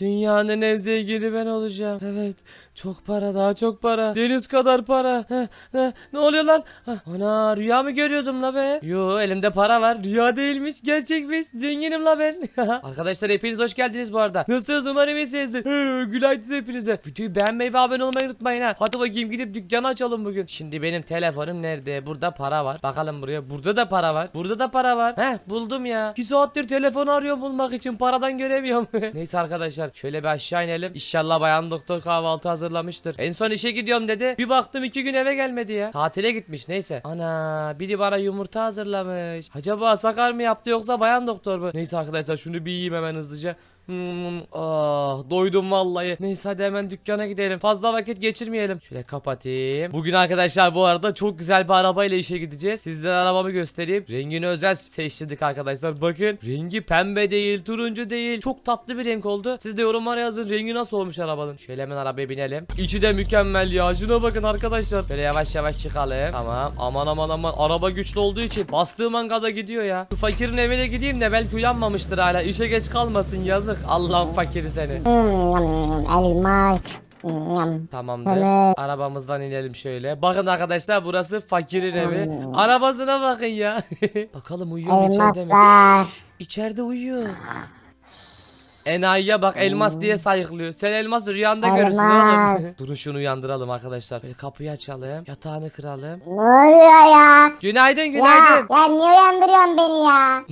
Dünyanın en zengini ben olacağım. Evet. Çok para daha çok para. Deniz kadar para. Heh, heh. Ne oluyor lan? Hah, Ana rüya mı görüyordum la be? Yo elimde para var. Rüya değilmiş. Gerçekmiş. Zenginim la ben. Arkadaşlar hepiniz hoş geldiniz bu arada. Nasılsınız umarım iyisinizdir. Günaydın hepinize. Videoyu beğenmeyi ve abone olmayı unutmayın ha. Hadi bakayım gidip dükkanı açalım bugün. Şimdi benim telefonum nerede? Burada para var. Bakalım buraya. Burada da para var. Burada da para var. Heh buldum ya. 2 saattir telefonu arıyorum bulmak için. Paradan göremiyorum. Neyse arkadaşlar şöyle bir aşağı inelim. İnşallah bayan doktor kahvaltı hazırlamıştır. En son işe gidiyorum dedi. Bir baktım iki gün eve gelmedi ya. Tatile gitmiş neyse. Ana biri bana yumurta hazırlamış. Acaba Sakar mı yaptı yoksa bayan doktor mu? Neyse arkadaşlar şunu bir yiyeyim hemen hızlıca. Hmm, ah doydum vallahi. Neyse hadi hemen dükkana gidelim. Fazla vakit geçirmeyelim. Şöyle kapatayım. Bugün arkadaşlar bu arada çok güzel bir arabayla işe gideceğiz. Sizlere arabamı göstereyim. Rengini özel seçtirdik arkadaşlar. Bakın rengi pembe değil, turuncu değil. Çok tatlı bir renk oldu. Siz de yorumlara yazın rengi nasıl olmuş arabanın. Şöyle hemen arabaya binelim. İçi de mükemmel ya. Şuna bakın arkadaşlar. Böyle yavaş yavaş çıkalım. Tamam. Aman aman aman. Araba güçlü olduğu için bastığım an gaza gidiyor ya. Şu fakirin evine gideyim de belki uyanmamıştır hala. İşe geç kalmasın yazık. Allah'ın fakiri seni. Elmas. Hmm, Tamamdır. Arabamızdan inelim şöyle. Bakın arkadaşlar burası fakirin evi. Hmm. Arabasına bakın ya. Bakalım uyuyor mu içeride mi? Elmaslar. İçeride uyuyor. Enayiye bak elmas diye sayıklıyor. Sen elmas rüyanda görürsün oğlum. Elmas. Durun şunu uyandıralım arkadaşlar. Böyle kapıyı açalım. Yatağını kıralım. Ne oluyor ya? Günaydın Ya, günaydın. ya niye uyandırıyorsun beni ya?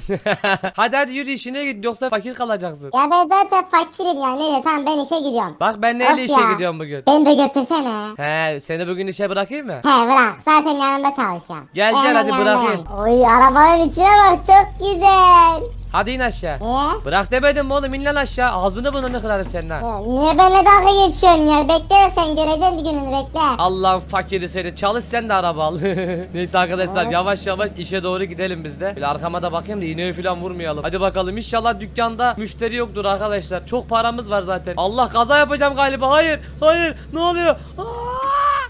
hadi hadi yürü işine git yoksa fakir kalacaksın. Ya ben zaten fakirim ya. Neyse tamam ben işe gidiyorum. Bak ben neyle Of işe ya. gidiyorum bugün. Beni de götürsene. He seni bugün işe bırakayım mı? He bırak. Zaten yanında çalışıyorum. Gel, gel, hadi bırakayım. Oy arabanın içine bak çok güzel. Hadi in aşağı. Niye? Bırak demedim mi oğlum in lan aşağı. Ağzını burnunu kırarım senin ha. Ya, niye benimle dalga geçiyorsun ya? Bekle sen göreceksin gününü bekle. Allah'ın fakiri seni. Çalış sen de araba al. Neyse arkadaşlar yavaş yavaş işe doğru gidelim biz de. Bir arkama da bakayım da iğneyi falan vurmayalım. Hadi bakalım inşallah dükkanda müşteri yoktur arkadaşlar. Çok paramız var zaten. Allah kaza yapacağım galiba. Hayır. Hayır. Ne oluyor? Aa!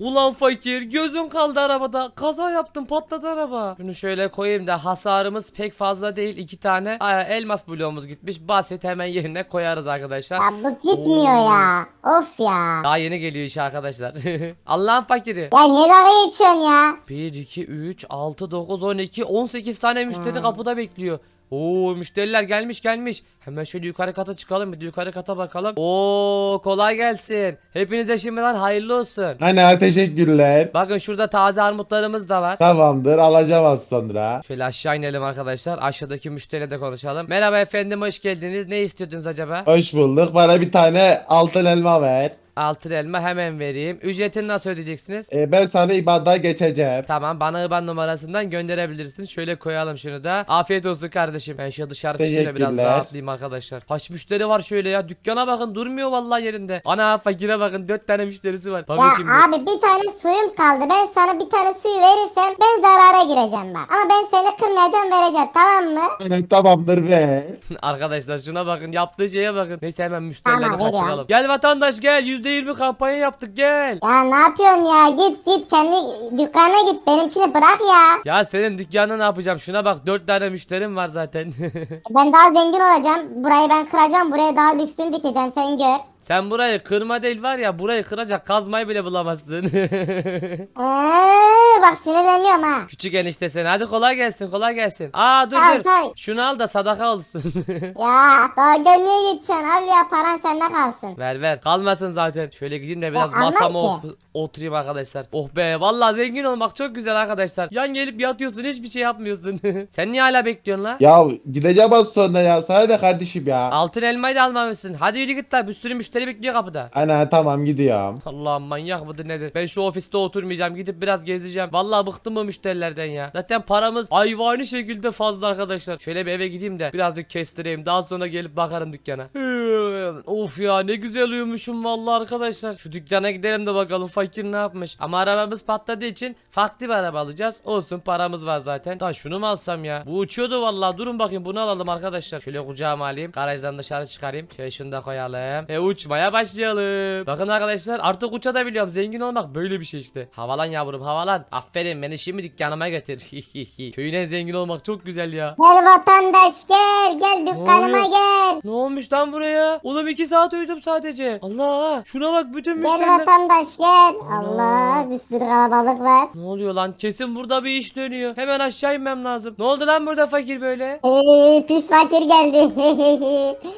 Ulan fakir gözüm kaldı arabada. Kaza yaptım patladı araba. Şunu şöyle koyayım da hasarımız pek fazla değil. iki tane aa, elmas bloğumuz gitmiş. Basit hemen yerine koyarız arkadaşlar. Ya bu gitmiyor ya. Of ya. Daha yeni geliyor iş arkadaşlar. Allah'ın fakiri. Ya niye dalga geçiyorsun ya? 1, 2, 3, 6, 9, 12, 18 tane müşteri kapıda bekliyor. Oo müşteriler gelmiş gelmiş. Hemen şöyle yukarı kata çıkalım bir de yukarı kata bakalım. Oo kolay gelsin. Hepinize şimdiden hayırlı olsun. Ana teşekkürler. Bakın şurada taze armutlarımız da var. Tamamdır alacağım az sonra. Şöyle aşağı inelim arkadaşlar. Aşağıdaki müşteriyle de konuşalım. Merhaba efendim hoş geldiniz. Ne istiyordunuz acaba? Hoş bulduk. Bana bir tane altın elma ver. Altın elma hemen vereyim. Ücretini nasıl ödeyeceksiniz? Ee, ben sana ibada geçeceğim. Tamam bana IBAN numarasından gönderebilirsin. Şöyle koyalım şunu da. Afiyet olsun kardeşim. Ben şöyle dışarı çıkayım da biraz Teşekkürler. rahatlayayım arkadaşlar. Kaç müşteri var şöyle ya. Dükkana bakın durmuyor vallahi yerinde. Ana fakire bakın dört tane müşterisi var. Bakın Ya şimdi. abi bir tane suyum kaldı. Ben sana bir tane suyu verirsem ben zarara gireceğim bak. Ama ben seni kırmayacağım vereceğim tamam mı? Evet tamamdır ver. Arkadaşlar şuna bakın. Yaptığı şeye bakın. Neyse hemen müşterileri Tamam, veriyorum. kaçıralım. Gel vatandaş gel. %20 kampanya yaptık gel. Ya ne yapıyorsun ya? Git git kendi dükkana git. Benimkini bırak ya. Ya senin dükkanına ne yapacağım? Şuna bak dört tane müşterim var zaten. Ben daha zengin olacağım. Burayı ben kıracağım. Buraya daha lüksünü dikeceğim. Sen gör. Sen burayı kırma değil var ya burayı kıracak kazmayı bile bulamazsın. Ee, bak sinirleniyorum ha. Küçük enişte sen hadi kolay gelsin kolay gelsin. Aa dur Sağ ol, dur. sağ ol. Şunu al da sadaka olsun. Ya daha niye geçiyorsun abi ya paran sende kalsın. ver ver kalmasın zaten. Şöyle gideyim de biraz Ya, masama ki. of- oturayım arkadaşlar. Oh be vallahi zengin olmak çok güzel arkadaşlar. Yan gelip yatıyorsun hiçbir şey yapmıyorsun. sen niye hala bekliyorsun la? Ya gideceğim az sonra ya. Sana da kardeşim ya. Altın elmayı da almamışsın. Hadi yürü git la bir sürü müşteri bekliyor kapıda. Ana tamam gidiyorum. Allah'ım manyak mıdır nedir? Ben şu ofiste oturmayacağım. Gidip biraz gezeceğim. Vallahi bıktım bu müşterilerden ya. Zaten paramız hayvani şekilde fazla arkadaşlar. Şöyle bir eve gideyim de birazcık kestireyim. Daha sonra gelip bakarım dükkana. of ya ne güzel uyumuşum vallahi arkadaşlar. Şu dükkana gidelim de bakalım fakir ne yapmış. Ama arabamız patladığı için farklı bir araba alacağız. Olsun paramız var zaten. Da şunu mu alsam ya? Bu uçuyordu vallahi. Durun bakayım bunu alalım arkadaşlar. Şöyle kucağıma alayım. Garajdan dışarı çıkarayım. Şöyle şunu da koyalım. E uç uçmaya başlayalım. Bakın arkadaşlar artık uçabiliyorum. Zengin olmak böyle bir şey işte. Havalan yavrum havalan. Aferin beni şimdi dükkanıma götür. Köyün en zengin olmak çok güzel ya. Gel vatandaş gel gel dükkanıma oluyor? gel. Ne olmuş lan buraya? Oğlum iki saat uyudum sadece. Allah şuna bak bütün Gel müşteriler. vatandaş gel. Allah bir sürü kalabalık var. Ne oluyor lan? Kesin burada bir iş dönüyor. Hemen aşağı inmem lazım. Ne oldu lan burada fakir böyle? Ee, pis fakir geldi.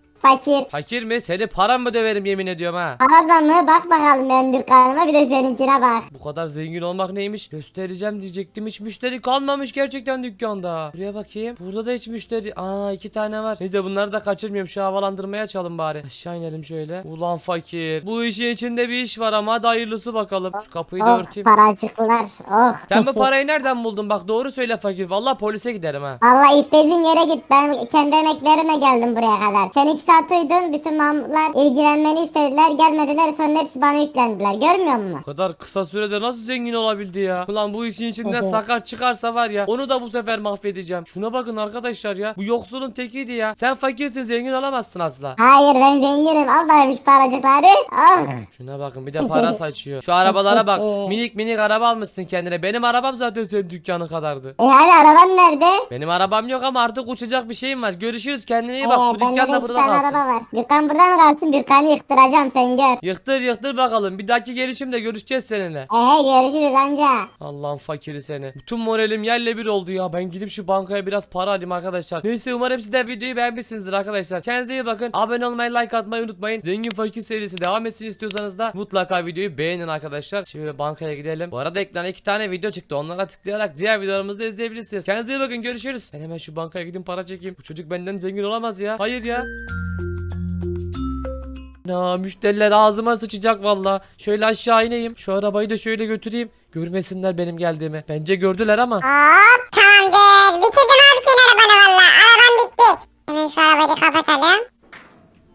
fakir. Fakir mi? Seni param mı döverim yemin ediyorum ha. Arada mı? Bak bakalım benim dükkanıma bir de seninkine bak. Bu kadar zengin olmak neymiş? Göstereceğim diyecektim. Hiç müşteri kalmamış gerçekten dükkanda. Buraya bakayım. Burada da hiç müşteri. Aa iki tane var. Neyse bunları da kaçırmıyorum. Şu havalandırmaya açalım bari. Aşağı inelim şöyle. Ulan fakir. Bu işin içinde bir iş var ama hadi hayırlısı bakalım. Şu kapıyı da Oh örteyim. paracıklar. Oh. Sen bu parayı nereden buldun? Bak doğru söyle fakir. Vallahi polise giderim ha. Allah istediğin yere git. Ben kendi emeklerimle geldim buraya kadar. Sen iki saat uyudun. Bütün mamutlar ilgilenmeni istediler. Gelmediler. Sonra hepsi bana yüklendiler. Görmüyor musun? Bu kadar kısa sürede nasıl zengin olabildi ya? Ulan bu işin içinden Evet. sakar çıkarsa var ya onu da bu sefer mahvedeceğim. Şuna bakın arkadaşlar ya. Bu yoksulun tekiydi ya. Sen fakirsin zengin olamazsın asla. Hayır ben zenginim. Al bakayım şu paracıkları. Oh. Şuna bakın bir de para saçıyor. Şu arabalara bak. Minik minik araba almışsın kendine. Benim arabam zaten senin dükkanın kadardı. E hani araban nerede? Benim arabam yok ama artık uçacak bir şeyim var. Görüşürüz kendine iyi Ee, bak. Bu bende dükkan de da iki burada tane kalsın. Araba var. Dükkan burada mı kalsın? Dükkanı yıktıracağım sen gör. Yıktır yıktır bakalım. Bir dahaki gelişimde görüşeceğiz seninle. Ehe görüşürüz anca. Allah'ın fakiri seni. Bütün moralim yerle bir oldu ya. Ben gidip şu bankaya biraz para alayım arkadaşlar. Neyse umarım siz de videoyu beğenmişsinizdir arkadaşlar. Kendinize iyi bakın. Abone olmayı, like atmayı unutmayın. Zengin fakir serisi devam etsin istiyorsanız da mutlaka videoyu beğenin arkadaşlar. Şimdi bankaya gidelim. Bu arada ekrana iki tane video çıktı. Onlara tıklayarak diğer videolarımızı da izleyebilirsiniz. Kendinize iyi bakın. Görüşürüz. Ben hemen şu bankaya gidip para çekeyim. Bu çocuk benden zengin olamaz ya. Hayır ya. Na müşteriler ağzıma sıçacak valla. Şöyle aşağı ineyim. Şu arabayı da şöyle götüreyim. Görmesinler benim geldiğimi. Bence gördüler ama. Hop tamamdır. Bitirdim abi senin arabanı valla. Araban bitti. Hemen şu arabayı kapatalım.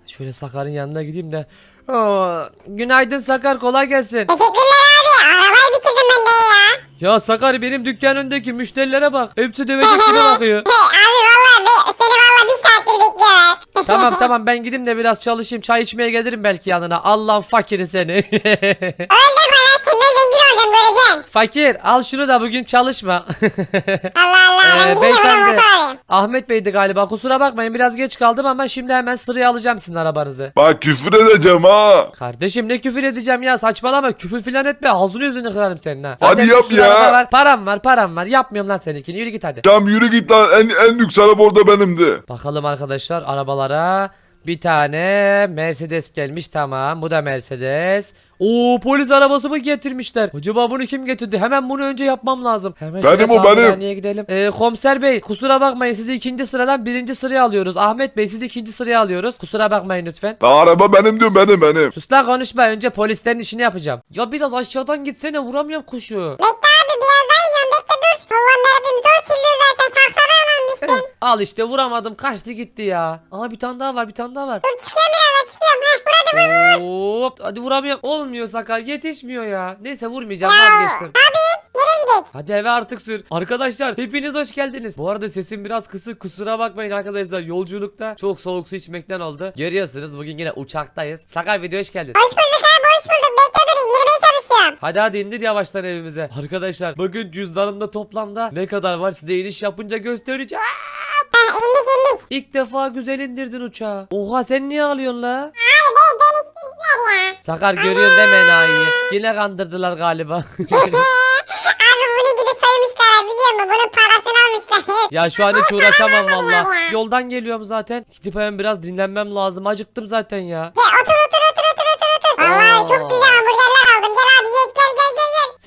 Şöyle Sakar'ın yanına gideyim de. Aa, günaydın Sakar kolay gelsin. Teşekkürler abi. Arabayı bitirdim ben de ya. Ya Sakar benim dükkan önündeki müşterilere bak. Hepsi dövecek gibi bakıyor. tamam tamam ben gideyim de biraz çalışayım. Çay içmeye gelirim belki yanına. Allah'ın fakiri seni. Öldürme Fakir al şunu da bugün çalışma. Allah Allah. Ee, ben gideyim beyefendi. Ahmet Bey'di galiba kusura bakmayın biraz geç kaldım ama şimdi hemen sıraya alacağım sizin arabanızı. Bak küfür edeceğim ha. Kardeşim ne küfür edeceğim ya saçmalama küfür filan etme ağzını yüzünü kırarım senin ha. Hadi bir yap sürü ya. araba Var, param var param var yapmıyorum lan seninkini yürü git hadi. Tamam yürü git lan en, en lüks araba orada benimdi. Bakalım arkadaşlar arabalara bir tane Mercedes gelmiş tamam bu da Mercedes. Oo polis arabası mı getirmişler? Acaba bunu kim getirdi? Hemen bunu önce yapmam lazım. Hemen Benim o, benim. gidelim. Ee, komiser bey kusura bakmayın sizi ikinci sıradan birinci sıraya alıyoruz. Ahmet bey sizi ikinci sıraya alıyoruz. Kusura bakmayın lütfen. La araba benim diyorum benim benim. Sus lan konuşma önce polislerin işini yapacağım. Ya biraz aşağıdan gitsene vuramıyorum kuşu. Bekle abi biraz daha iniyorum bekle dur. Allah'ım yarabbim zor almışsın. Al işte vuramadım kaçtı gitti ya. Aha bir tane daha var bir tane daha var. dur çıkıyorum biraz da çıkıyorum. Heh burada Hop hadi vuramıyorum. Olmuyor Sakar yetişmiyor ya. Neyse vurmayacağım Ya. vazgeçtim. nereye gidelim? Hadi eve artık sür. Arkadaşlar hepiniz hoş geldiniz. Bu arada sesim biraz kısık kusura bakmayın arkadaşlar. Yolculukta çok soğuk su içmekten oldu. Görüyorsunuz bugün yine uçaktayız. Sakar video hoş geldin. Hoş bulduk abi hoş bulduk. Bekle dur indirmeye çalışıyorum. Hadi hadi indir yavaştan evimize. Arkadaşlar bakın cüzdanımda toplamda ne kadar var size iniş yapınca göstereceğim. Heh indik indik. İlk defa güzel indirdin uçağı. Oha sen niye ağlıyorsun la? Abi ben dönüştürdüler ya. Sakar görüyorsun deme enayiyi. Yine kandırdılar galiba. Abi bunu gidip soymuşlar biliyor musun? Bunun parasını almışlar. ya şu an hiç uğraşamam valla. Yoldan geliyorum zaten. Gidip hemen biraz dinlenmem lazım. Acıktım zaten ya. Gel otur otur otur otur otur otur. Vallahi çok güzel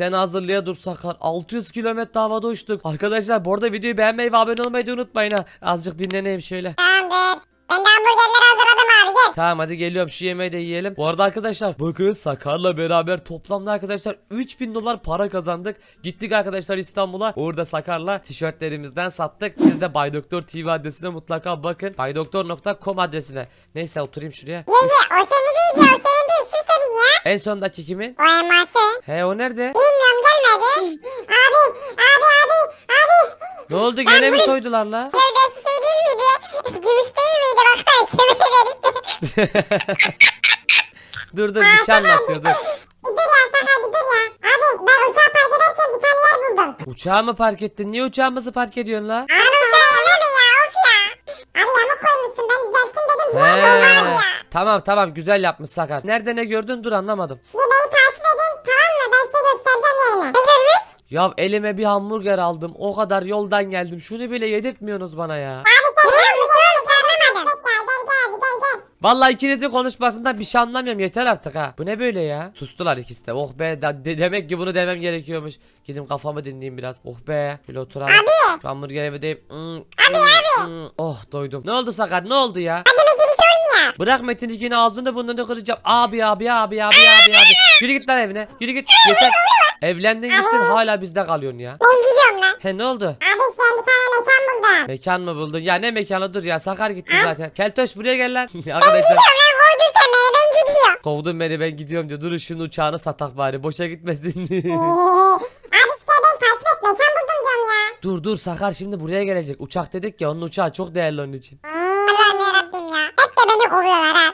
Sen hazırlığa dur Sakar. 600 kilometre havada uçtuk. Arkadaşlar bu arada videoyu beğenmeyi ve abone olmayı unutmayın ha. Azıcık dinleneyim şöyle. Tamamdır. Ben abi gel. Tamam hadi geliyorum şu yemeği de yiyelim. Bu arada arkadaşlar bakın Sakar'la beraber toplamda arkadaşlar 3000 dolar para kazandık. Gittik arkadaşlar İstanbul'a. Orada Sakar'la tişörtlerimizden sattık. Siz de Bay Doktor TV adresine mutlaka bakın. baydoktor.com adresine. Neyse oturayım şuraya. Ye ye o senin değil ya o senin değil şu senin ya. En sondaki kimin? O elması. He o nerede? Bilmiyorum gelmedi. abi abi abi abi. Ne oldu gene mi soydular la? Gövdesi şey değil miydi? Gümüş değil miydi? Baksana kömür işte. Dur dur bir şey anlatıyor dur. Bir dur ya Sakar bir dur ya. Abi ben uçağı park ederken bir tane yer buldum. Uçağı mı park ettin? Niye uçağımızı park ediyorsun la? Abi uçağı yemedi ya of ya. Abi yamuk koymuşsun ben düzelttim dedim. Bir yer ya. Tamam tamam güzel yapmış Sakar. Nerede ne gördün dur anlamadım. Şimdi beni takip edin tamam mı? Ben size göstereceğim yerini. Ne görmüş? Ya elime bir hamburger aldım. O kadar yoldan geldim. Şunu bile yedirtmiyorsunuz bana ya. Abi sen ne yapmış Vallahi ikinizin konuşmasından bir şey anlamıyorum. Yeter artık ha. Bu ne böyle ya? Sustular ikisi de. Oh be de- demek ki bunu demem gerekiyormuş. Gidip kafamı dinleyeyim biraz. Oh be. Şöyle oturalım. Abi. Şu hamburgerimi deyip. Hmm, abi abi. Oh doydum. Ne oldu Sakar? Ne oldu ya? Metin iki oyun ya. Bırak Metin ikini ağzını burnunu kıracağım. Abi abi abi abi abi abi. Yürü git lan evine. Yürü git. Yeter. Evlendin gittin hala bizde kalıyorsun ya. Ben gidiyorum. He ne oldu? Abi işte bir tane mekan buldum. Mekan mı buldun? Ya ne mekanı dur ya. Sakar gitti zaten. Keltoş buraya gel lan. Ben Arkadaşlar. gidiyorum lan koydun sen beni ben gidiyorum. Kovdun beni ben gidiyorum diyor. Durun şunun uçağını satak bari. Boşa gitmesin. Ee, abi işte ben takip et mekan buldum diyorum ya. dur dur Sakar şimdi buraya gelecek. Uçak dedik ya onun uçağı çok değerli onun için. Allah'ım yarabbim ya. Hep de beni kovuyorlar ha.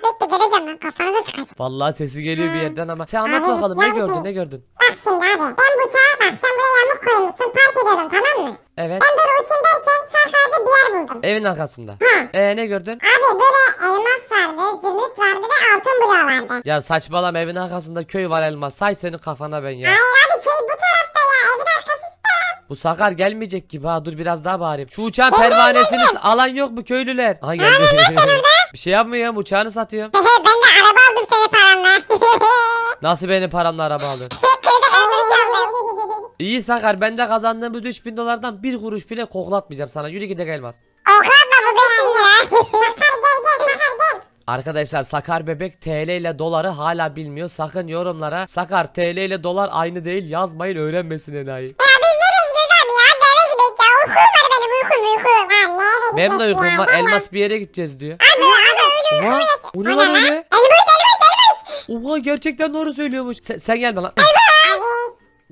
Lan kafanıza sıkacağım. Vallahi sesi geliyor bir yerden ama. Sen anlat Abi, bakalım ne gördün ne gördün? Bak şimdi abi ben bıçağı bak sen buraya yamuk koymuşsun park ediyordum tamam mı? Evet. Ben böyle uçayım derken şu arkada bir yer buldum. Evin arkasında. He. Ee ne gördün? Abi böyle elmas vardı, zümrüt vardı ve altın bloğu vardı. Ya saçmalama evin arkasında köy var elmas. Say senin kafana ben ya. Hayır abi köy bu tarafta ya evin arkası işte. Bu Sakar gelmeyecek gibi ha dur biraz daha bağırayım. Şu uçağın pervanesini alan yok mu köylüler? Aha geldi. bir şey yapmıyorum uçağını satıyorum. Hehe ben de araba aldım senin paranla. Nasıl benim paramla araba aldın? Çaldım. İyi Sakar ben de kazandığımız 3000 dolardan bir kuruş bile koklatmayacağım sana. Yürü gide gelmez. Oklatma bu 5000 lira. Sakar gel gel Sakar gel. Arkadaşlar Sakar bebek TL ile doları hala bilmiyor. Sakın yorumlara Sakar TL ile dolar aynı değil yazmayın öğrenmesin enayi. Ya biz nereye gidiyoruz abi ya? Hadi eve gidelim ya. Uykum var benim uykum uykum. Ha nereye Benim de gitmek uykum ya? var elmas bir yere gideceğiz diyor. Abi öyle Oha o ne lan öyle? Elmas elmas elmas. Oha gerçekten doğru söylüyormuş. Sen, sen gelme lan. Abi.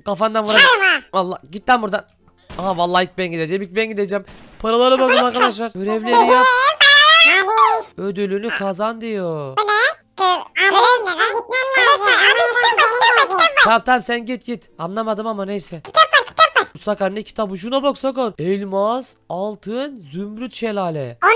Kafandan vuracağım. Allah git lan buradan. Aha vallahi ilk ben gideceğim ilk ben gideceğim. Paralara bakın arkadaşlar. Görevleri yap. Ödülünü kazan diyor. Bu ne? Abi ben gitmem lazım. Abi kitap var kitap var kitap var. Tamam tamam sen git git. Anlamadım ama neyse. Kitap var kitap var. Bu Sakar ne kitabı? Şuna bak Sakar. Elmas, altın, zümrüt şelale. Var?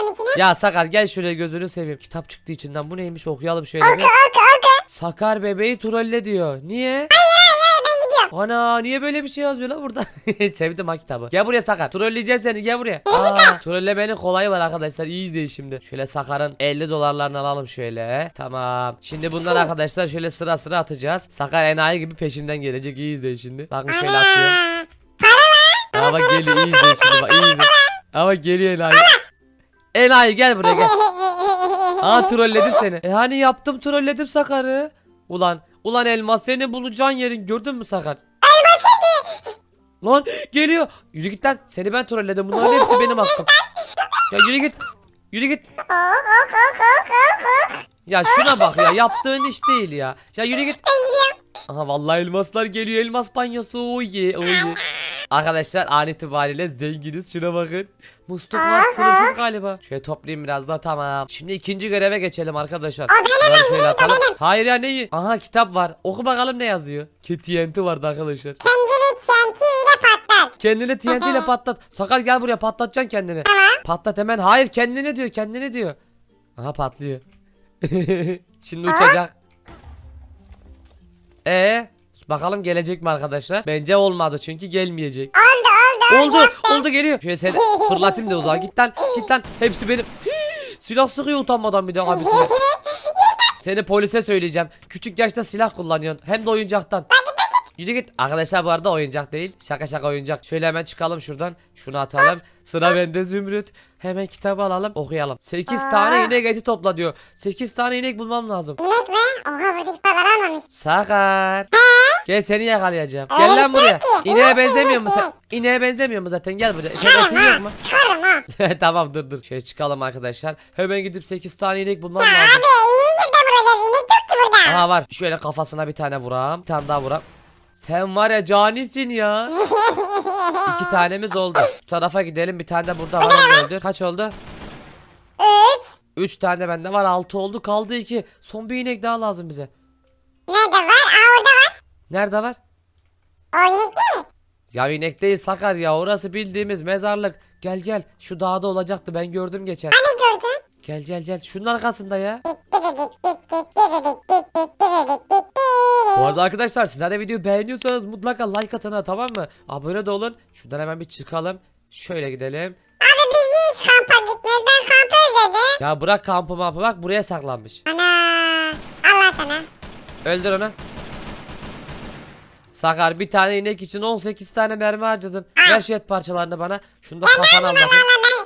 Gireceğim içine. Ya Sakar gel şuraya gözünü seveyim. Kitap çıktı içinden. Bu neymiş okuyalım şöyle bir. Oku oku oku. Sakar bebeği trolle diyor. Niye? Hayır hayır ben gidiyorum. Ana niye böyle bir şey yazıyor lan burada? Sevdim ha kitabı. Gel buraya Sakar. Trolleyeceğim seni gel buraya. Aa, trollemenin kolayı var arkadaşlar. İyi izleyin şimdi. Şöyle Sakar'ın 50 dolarlarını alalım şöyle. Tamam. Şimdi bundan arkadaşlar şöyle sıra sıra atacağız. Sakar enayi gibi peşinden gelecek. İyi izleyin şimdi. Bakın şöyle atıyor. Ama geliyor iyi izleyin şimdi bak iyi izleyin. Ama geliyor enayi. Enayi gel buraya gel. Aa trolledim seni. E hani yaptım trolledim Sakar'ı. Ulan ulan elmas seni bulacağın yerin gördün mü Sakar? Elmas Lan geliyor. Yürü git lan. Seni ben trolledim. Bunların hepsi benim hakkım. Ya yürü git. Yürü git. Ya şuna bak ya yaptığın iş değil ya. Ya yürü git. Aha vallahi elmaslar geliyor. Elmas banyosu. Oy ye oy ye. Arkadaşlar an itibariyle zenginiz. Şuna bakın. Musluk var sınırsız galiba. Şöyle toplayayım biraz daha tamam. Şimdi ikinci göreve geçelim arkadaşlar. O benim şöyle atalım. benim. Hayır ya neyi? Aha kitap var. Oku bakalım ne yazıyor. TNT vardı arkadaşlar. Kendini TNT ile patlat. Kendini TNT ile patlat. Sakar gel buraya patlatacaksın kendini. Patlat hemen. Hayır kendini diyor kendini diyor. Aha patlıyor. Şimdi uçacak. Ee, bakalım gelecek mi arkadaşlar? Bence olmadı çünkü gelmeyecek. Oldu oldu. Oldu, oldu geliyor. Şöyle seni fırlatayım da uzağa. Git lan, git lan. Hepsi benim. silah sıkıyor utanmadan bir de abisine. Seni polise söyleyeceğim. Küçük yaşta silah kullanıyorsun. Hem de oyuncaktan. Yürü git. Arkadaşlar bu arada oyuncak değil. Şaka şaka oyuncak. Şöyle hemen çıkalım şuradan. Şunu atalım. Sıra bende Zümrüt. Hemen kitabı alalım okuyalım. 8 tane inek eti topla diyor. 8 tane inek bulmam lazım. İnek mi? Oha buradaki balar almamış. Sakar. Gel seni yakalayacağım. Öyle Gel lan şey buraya. ki. İneğe benzemiyor mu? İneğe benzemiyor mu zaten? Gel buraya. Etin ha. yok mu? Çıkarım ha. tamam dur dur. Şöyle çıkalım arkadaşlar. Hemen gidip 8 tane inek bulmam Ya lazım. abi inek de vuracağız. İnek yok ki burada. Aha var. Şöyle kafasına bir tane vuram. Bir tane daha vuram. Sen var ya canisin ya. İki tanemiz oldu. Bu tarafa gidelim. Bir tane de burada var. Onu öldür. Kaç oldu? Üç. 3 tane bende var 6 oldu kaldı 2. Son bir inek daha lazım bize. Nerede var? Aa orada var. Nerede var? O inek değil? Ya inek değil Sakar ya orası bildiğimiz mezarlık. Gel gel şu dağda olacaktı ben gördüm geçen. Hani gördün? Gel gel gel şunun arkasında ya. Bu arkadaşlar sizler de videoyu beğeniyorsanız mutlaka like atın ha tamam mı? Abone de olun. Şuradan hemen bir çıkalım. Şöyle gidelim. Abi biz hiç kampa gitmiyoruz? Ben kampı özledim. Ya bırak kampı mampı bak buraya saklanmış. Ana. Allah sana. Öldür onu. Sakar bir tane inek için 18 tane mermi harcadın. Ver şu et parçalarını bana. Şunu da kafana al bakayım.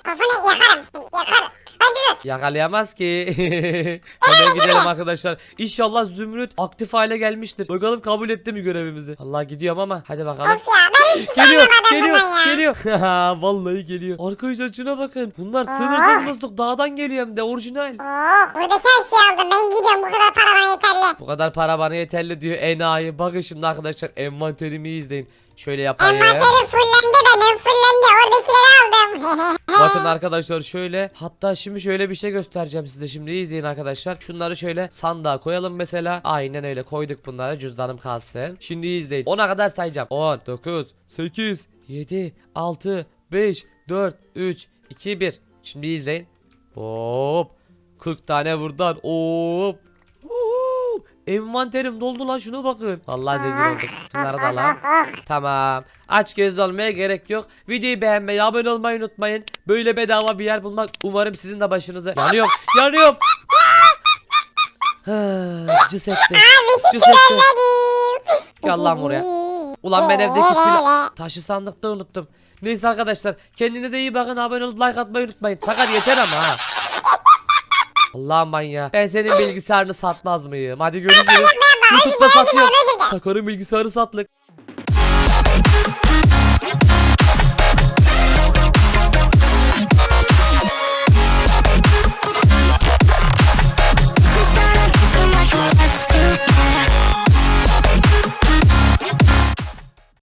Kafanı yakarım. Yakarım. Dur. Yakalayamaz ki. Hemen gidelim arkadaşlar. İnşallah Zümrüt aktif hale gelmiştir. Bakalım kabul etti mi görevimizi. Allah gidiyorum ama hadi bakalım. Of ya ben hiçbir şey Geliyor, anlamadım geliyor, bundan ya. geliyor. Vallahi geliyor. Arkadaşlar şuna bakın. Bunlar sınırsız musluk dağdan geliyor hem de orijinal. Oo, buradaki her şeyi aldım. Ben gidiyorum. Bu kadar para bana yeterli. Bu kadar para bana yeterli diyor enayi. Bakın şimdi arkadaşlar envanterimi izleyin. Şöyle yapayım. Envanterim fullendi benim. Fullendi. Oradakileri aldım. Bakın arkadaşlar şöyle hatta şimdi şöyle bir şey göstereceğim size şimdi izleyin arkadaşlar. Şunları şöyle sandığa koyalım mesela. Aynen öyle koyduk bunları cüzdanım kalsın. Şimdi izleyin. 10'a kadar sayacağım. 10, 9, 8, 7, 6, 5, 4, 3, 2, 1. Şimdi izleyin. Hop. 40 tane buradan. Hop. Envanterim doldu lan şuna bakın. Vallahi zengin olduk. Bunları da alalım. Tamam. Aç gözlü olmaya gerek yok. Videoyu beğenmeyi, abone olmayı unutmayın. Böyle bedava bir yer bulmak umarım sizin de başınıza. Yanıyorum, yanıyorum. Cız etti. Cız etti. Gel lan buraya. Ulan ben evdeki silah taşı sandıkta unuttum. Neyse arkadaşlar kendinize iyi bakın abone olup like atmayı unutmayın. Sakar yeter ama ha. Allah'ım ben ya. Ben senin bilgisayarını satmaz mıyım? Hadi görüşürüz. YouTube'da satıyorum. Sakar'ın bilgisayarı satlık.